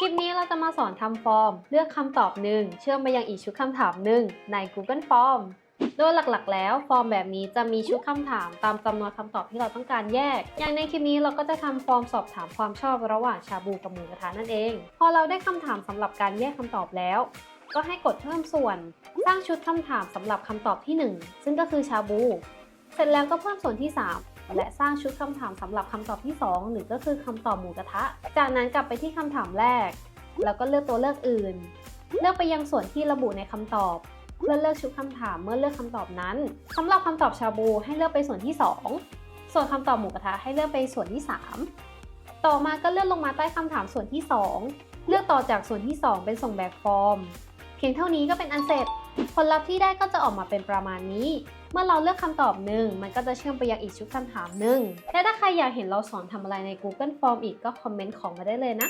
คลิปนี้เราจะมาสอนทำฟอร์ม เลือกคำตอบหนึ่งเชื่อมไปยังอีกชุดคำถามหนึ่งใน Google Form โดยหลักๆ แล้วฟอร์มแบบนี้จะมีชุดคำถามตามจำนวนคำตอบที่เราต้องการแยก อย่างในคลิปนี้เราก็จะทำฟอร์มสอบถามความชอบระหว่างชาบูกับหมูกระทะนั่นเอง พอเราได้คำถามสำหรับการแยกคำตอบแล้ว ก็ให้กดเพิ่มส่วน สร้างชุดคำถามสำหรับคำตอบที่ 1 ซึ่งก็คือชาบู เสร็จแล้วก็เพิ่มส่วนที่ 3 และสร้างชุดคำถามสำหรับคำตอบที่ 2 หรือก็คือคำตอบหมูกระทะ จากนั้นกลับไปที่คำถามแรก แล้วก็เลือกตัวเลือกอื่น เลือกไปยังส่วนที่ระบุในคำตอบ เพื่อเลือกชุดคำถามเมื่อเลือกคำตอบนั้นสำหรับคำตอบชาบูให้เลือกไปส่วนที่ 2 ส่วนคำตอบหมูกระทะให้เลือกไปส่วนที่ 3 ต่อมาก็เลื่อนลงมาใต้คำถามส่วนที่ 2 เลือกต่อจากส่วนที่ 2 เป็นส่งแบบฟอร์ม เพียงเท่านี้ก็เป็นอันเสร็จ ผลลัพธ์ที่ได้ก็จะออกมาเป็นประมาณนี้ เมื่อเราเลือกคำตอบหนึ่งมันก็จะเชื่อมไปยังอีกชุดคำถามหนึ่งและถ้าใครอยากเห็นเราสอนทำอะไรใน Google Form อีกก็คอมเมนต์ของมาได้เลยนะ